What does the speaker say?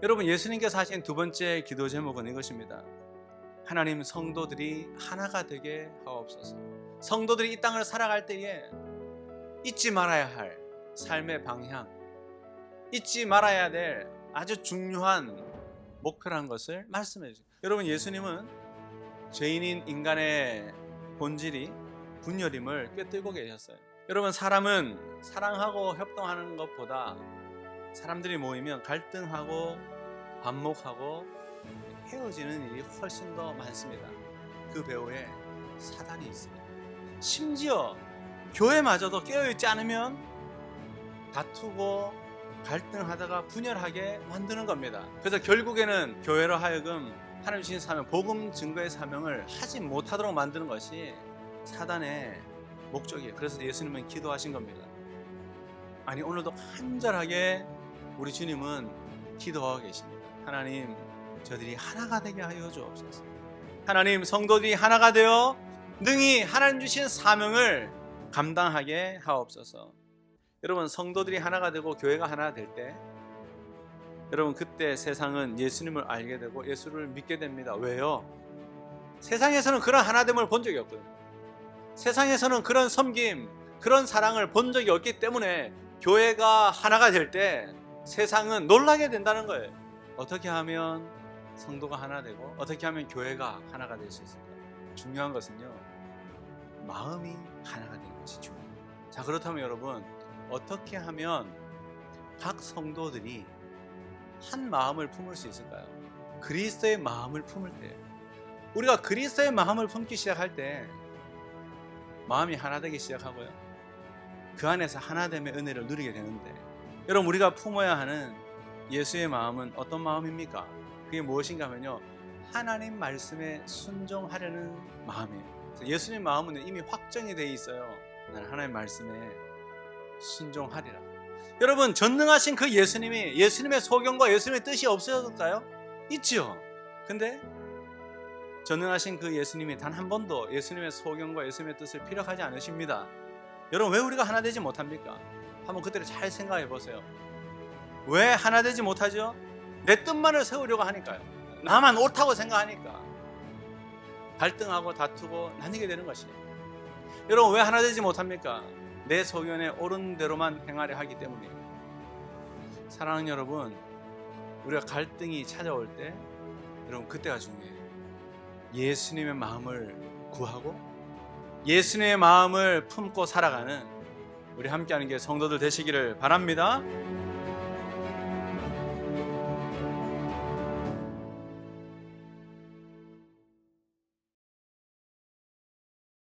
여러분 예수님께서 하신 두 번째 기도 제목은 이것입니다. 하나님 성도들이 하나가 되게 하옵소서. 성도들이 이 땅을 살아갈 때에 잊지 말아야 할 삶의 방향, 잊지 말아야 될 아주 중요한 목표란 것을 말씀해 주세요. 여러분 예수님은 죄인인 인간의 본질이 분열임을 꿰뚫고 계셨어요. 여러분 사람은 사랑하고 협동하는 것보다 사람들이 모이면 갈등하고 반목하고 헤어지는 일이 훨씬 더 많습니다. 그 배후에 사단이 있습니다. 심지어 교회마저도 깨어있지 않으면 다투고 갈등하다가 분열하게 만드는 겁니다. 그래서 결국에는 교회로 하여금 하나님 주신 사명, 복음 증거의 사명을 하지 못하도록 만드는 것이 사단의 목적이에요. 그래서 예수님은 기도하신 겁니다. 아니 오늘도 간절하게 우리 주님은 기도하고 계십니다. 하나님, 저들이 하나가 되게 하여 주옵소서. 하나님, 성도들이 하나가 되어 능히 하나님 주신 사명을 감당하게 하옵소서. 여러분, 성도들이 하나가 되고 교회가 하나 될 때, 여러분 그때 세상은 예수님을 알게 되고 예수를 믿게 됩니다. 왜요? 세상에서는 그런 하나됨을 본 적이 없거든요. 세상에서는 그런 섬김, 그런 사랑을 본 적이 없기 때문에 교회가 하나가 될 때 세상은 놀라게 된다는 거예요. 어떻게 하면 성도가 하나 되고 어떻게 하면 교회가 하나가 될 수 있을까? 중요한 것은요. 마음이 하나가 되는 것이 중요해요. 자, 그렇다면 여러분 어떻게 하면 각 성도들이 한 마음을 품을 수 있을까요? 그리스도의 마음을 품을 때 우리가 그리스도의 마음을 품기 시작할 때 마음이 하나 되기 시작하고요. 그 안에서 하나 됨의 은혜를 누리게 되는데 여러분 우리가 품어야 하는 예수의 마음은 어떤 마음입니까? 그게 무엇인가 하면요. 하나님 말씀에 순종하려는 마음이에요. 예수님 마음은 이미 확정이 돼 있어요. 나는 하나님 말씀에 순종하리라. 여러분 전능하신 그 예수님이 예수님의 소견과 예수님의 뜻이 없어졌을까요? 있지요. 근데 전능하신 그 예수님이 단 한 번도 예수님의 소견과 예수님의 뜻을 피력하지 않으십니다. 여러분 왜 우리가 하나 되지 못합니까? 한번 그때를 잘 생각해 보세요. 왜 하나 되지 못하죠? 내 뜻만을 세우려고 하니까요. 나만 옳다고 생각하니까 갈등하고 다투고 나뉘게 되는 것이에요. 여러분 왜 하나 되지 못합니까? 내 소견에 옳은 대로만 행하려 하기 때문이에요. 사랑하는 여러분, 우리가 갈등이 찾아올 때 여러분 그때가 중요해요. 예수님의 마음을 구하고 예수님의 마음을 품고 살아가는 우리 함께하는 게 성도들 되시기를 바랍니다.